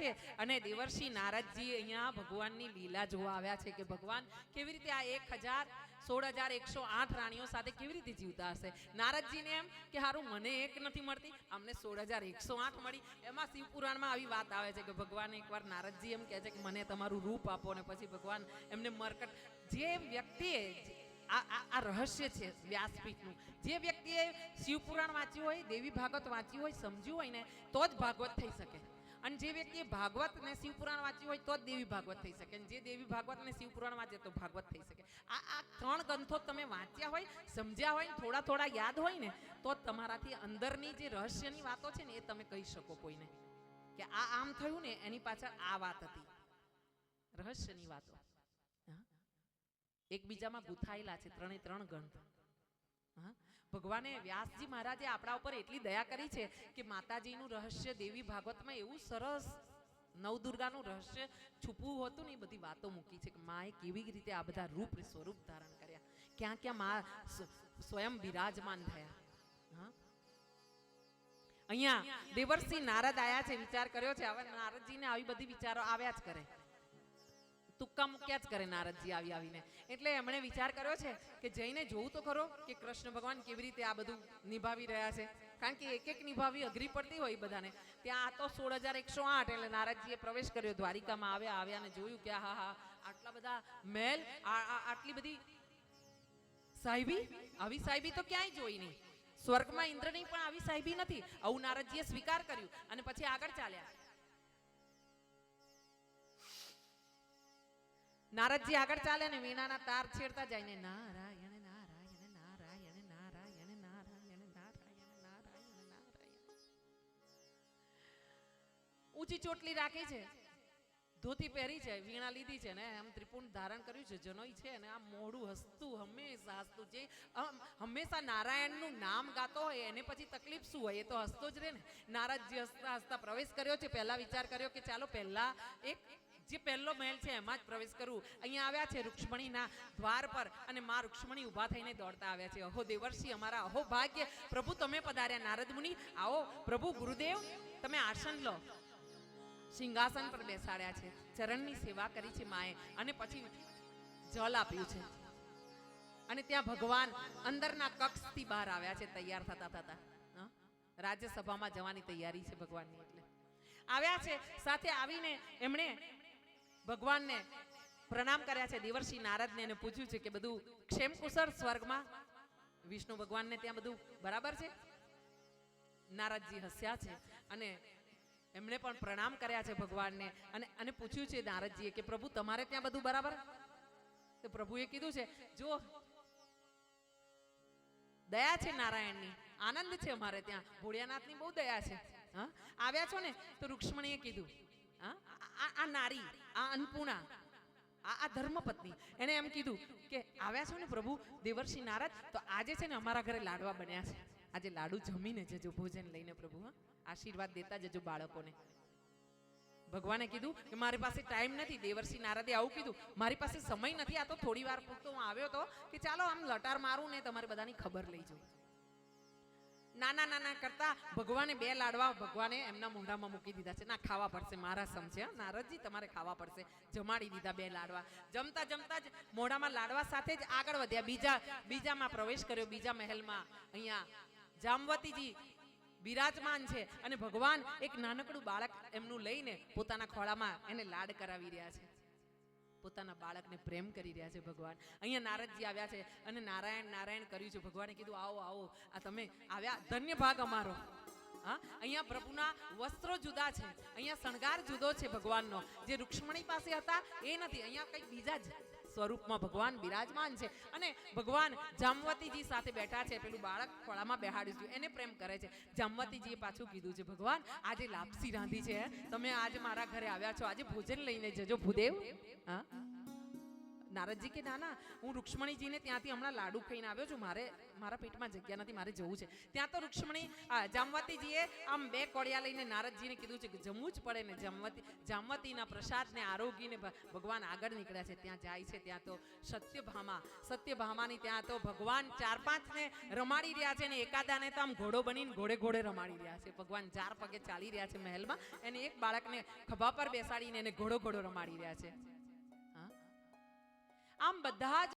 છે. અને દેવર્ષિ નારદજી અહીંયા ભગવાનની લીલા જોવા આવ્યા છે કે ભગવાન કેવી રીતે આ એક હજાર સોળ હજાર એકસો આઠ રાણીઓ સાથે કેવી રીતે જીવતા હશે? નારદજીને એમ કે સારું મને એક નથી મળતી, અમને સોળ હજાર એકસો આઠ મળી. એમાં શિવપુરાણમાં આવી વાત આવે છે કે ભગવાન એકવાર નારદજી એમ કહે છે કે મને તમારું રૂપ આપો ને પછી ભગવાન એમને મરકટ. જે વ્યક્તિએ આ, આ- રહસ્ય છે વ્યાસપીઠનું, જે વ્યક્તિએ શિવપુરાણ વાંચ્યું હોય, દેવી ભાગવત વાંચ્યું હોય, સમજ્યું હોય ને, તો જ ભાગવત થઈ શકે. અને જે વ્યક્તિએ ભાગવત ને શિવપુરાણ વાંચ્યું હોય તો જ દેવી ભાગવત થઈ શકે. જે દેવી ભાગવત ને શિવપુરાણ વાંચે તો ભાગવત થઈ શકે. આ આ ત્રણ ગ્રંથો તમે વાંચ્યા હોય, સમજ્યા હોય થોડા થોડા યાદ હોય ને, તો તમારાથી અંદરની જે રહસ્યની વાતો છે ને એ તમે કહી શકો કોઈને. કે આ આમ થયું ને, એની પાછળ આ વાત હતી. રહસ્યની વાતો. એકબીજામાં ગુથાયેલા છે, ત્રણે ત્રણ ગ્રંથ. ભગવાને વ્યાસજી મહારાજે આપણા ઉપર એટલી દયા કરી છે કે માતાજીનું રહસ્ય દેવી ભાગવતમાં એવું સરસ નવદુર્ગાનું રહસ્ય છુપવું હતું ને એ બધી વાતો મૂકી છે કે માએ કેવી રીતે આ બધા રૂપ સ્વરૂપ ધારણ કર્યા? ક્યાં ક્યાં મા સ્વયં બિરાજમાન થયા? હા? અહીંયા દેવર્ષિ નારદ આયા છે વિચાર કર્યો છે હવે નારદજીને આવી બધી વિચારો આવ્યા જ કરે. તુક્કા મૂક્યા જ કરે નારદજી આવી આવીને. એટલે એમણે વિચાર કર્યો છે કે જઈને જોવું તો ખરો કે કૃષ્ણ ભગવાન કેવી રીતે આ બધું નિભાવી રહ્યા છે. કારણ કે એક એક નિભાવી અઘરી પડતી હોય બધાને. ત્યાં આ તો સોળ હજાર એકસો આઠ એટલે નારદજીએ પ્રવેશ કર્યો, દ્વારિકામાં આવ્યા આવ્યા ને જોયું કે હા હા, આટલા બધા મહેલ આટલી બધી સાહેબી? આવી સાહેબી તો ક્યાંય જોઈ નહીં. સ્વર્ગમાં ઇન્દ્રની પણ આવી સાહેબી નથી. આવું નારદજીએ સ્વીકાર કર્યું અને પછી આગળ ચાલ્યા. નારદજી આગળ ચાલે ને, વીણાના તાર છેડતા જાય ને, નારાયણ નારાયણ નારાયણ નારાયણ નારાયણ નારાયણ નારાયણ. નારાયણ ઊંચી ચોટલી રાખી છે. ધોતી પહેરી છે, વીણા લીધી છે ને, આમ ત્રિપુણ ધારણ કર્યું છે, જનોઈ છે ને, આમ મોઢું હસતું, હંમેશા હસતું, જે હંમેશા નારાયણનું નામ ગાતો હોય, એને પછી તકલીફ શું હોય? એ તો હસતો જ રહે ને. નારદજી હસતા હસતા પ્રવેશ કર્યો છે, પહેલા વિચાર કર્યો કે ચાલો પહેલા એક જે પહેલો મહેલ છે, એમાં જ પ્રવેશ કરું. અહીંયા આવ્યા છે રૂક્ષ્મણીના દ્વાર પર અને માં રૂક્ષ્મણી ઊભા થઈને દોડતા આવ્યા છે. અહો દેવર્ષિ, અમારા અહો ભાગ્ય. પ્રભુ, તમે પધાર્યા નારદ મુનિ. આવો, પ્રભુ, ગુરુદેવ, તમે આસન લો. સિંહાસન પર બેસાડ્યા છે. ચરણની સેવા કરી છે માએ અને પછી જલ આપ્યું છે. અને ત્યાં ભગવાન અંદરના કક્ષથી બહાર આવ્યા છે, તૈયાર થતા થતા. રાજ્યસભામાં જવાની તૈયારી છે ભગવાનની એટલે. આવ્યા છે, સાથે આવીને એમણે ભગવાનને પ્રણામ કર્યા છે. દેવર્ષિ નારદને એને પૂછ્યું છે કે બધું ક્ષેમ કુશળ સ્વર્ગમાં વિષ્ણુ ભગવાનને ત્યાં બધું બરાબર છે? નારદજી હસ્યા છે અને એમણે પણ પ્રણામ કર્યા છે ભગવાનને અને અને પૂછ્યું છે નારદજીએ કે પ્રભુ તમારે ત્યાં બધું બરાબર? તો પ્રભુએ કીધું છે, જો દયા છે નારાયણની, આનંદ છે અમારે ત્યાં. ભોળિયાનાથની બહુ દયા છે. હા? આવ્યા છો ને? તો રૂક્ષ્મણીએ કીધું. હા? આ- નારી, આ અન્નપૂર્ણા, આ ધર્મપત્ની. એને એમ કીધું કે આવ્યા છો ને પ્રભુ, દેવર્ષિ નારદ, તો આજે છે ને અમારા ઘરે લાડવા બન્યા છે. આજે લાડુ જમીને જજો, ભોજન લઈને પ્રભુ, હા. આશીર્વાદ દેતા જજો બાળકોને. ભગવાને કીધું કે મારી પાસે ટાઈમ નથી, દેવર્ષિ નારદે આવું કીધું. મારી પાસે સમય નથી, આ તો થોડી વાર પૂરતો હું આવ્યો તો, કે ચાલો આમ લટાર મારું ને તમારે બધાની ખબર લઈ જાઉં. નાના નાના કરતા ભગવાને બે લાડવા ભગવાને એમના મોઢામાં મૂકી દીધા છે. ના, ખાવા પડશે, મારા સમજે નારદજી તમારે ખાવા પડશે. જમાડી દીધા બે લાડવા. જમતા જમતા જ મોઢામાં લાડવા સાથે જ આગળ વધ્યા. બીજા, બીજામાં પ્રવેશ કર્યો, બીજા મહેલમાં. અહીંયા જામવતીજી બિરાજમાન છે અને ભગવાન એક નાનકડું બાળક એમનું લઈને પોતાના ખોળામાં એને લાડ કરાવી રહ્યા છે. પોતાના બાળકને પ્રેમ કરી રહ્યા છે ભગવાન. અહીંયા નારદજી આવ્યા છે અને નારાયણ નારાયણ કર્યું છે. ભગવાને કીધું, આવો આવો. આ તમે આવ્યા. ધન્ય ભાગ અમારો. હા? અહીંયા પ્રભુના વસ્ત્રો જુદા છે. અહીંયા શણગાર જુદો છે ભગવાનનો. જે રૂક્ષ્મણી પાસે હતા, એ નથી. અહીંયા કંઈક બીજા જ સ્વરૂપમાં ભગવાન બિરાજમાન છે. અને ભગવાન જામવતીજી સાથે બેઠા છે. પેલું બાળક ખોળામાં છે. એને પ્રેમ કરે છે. જામવતીજીએ પાછું કીધું છે, ભગવાન, આજે લાપસી રાંધી છે તમે આજે મારા ઘરે આવ્યા છો. આજે ભોજન લઈને જજો, ભૂદેવ. હા? નારદજી કે, ના હું રૂક્ષ્મણીજીને ત્યાંથી હમણાં લાડુ ખાઈને આવ્યો છું. મારે, મારા પેટમાં જગ્યા નથી, મારે જવું છે. ત્યાં તો રૂક્ષ્મણી જામવતીજીએ આમ બે કોળિયા લઈને નારદજીને કીધું છે કે જમવું જ પડે ને જામવતી, જામવતીના પ્રસાદને આરોગીને ભગવાન આગળ નીકળ્યા છે. ત્યાં જાય છે, ત્યાં તો સત્યભામા, સત્યભામાની ત્યાં તો ભગવાન ચાર પાંચને રમાડી રહ્યા છે ને એકાદાને તો આમ ઘોડો બનીને ઘોડે ઘોડે રમાડી રહ્યા છે. ભગવાન ચાર પગે ચાલી રહ્યા છે મહેલમાં. એને એક બાળકને ખભા પર બેસાડીને એને ઘોડો ઘોડો રમાડી રહ્યા છે? આમ બધા જ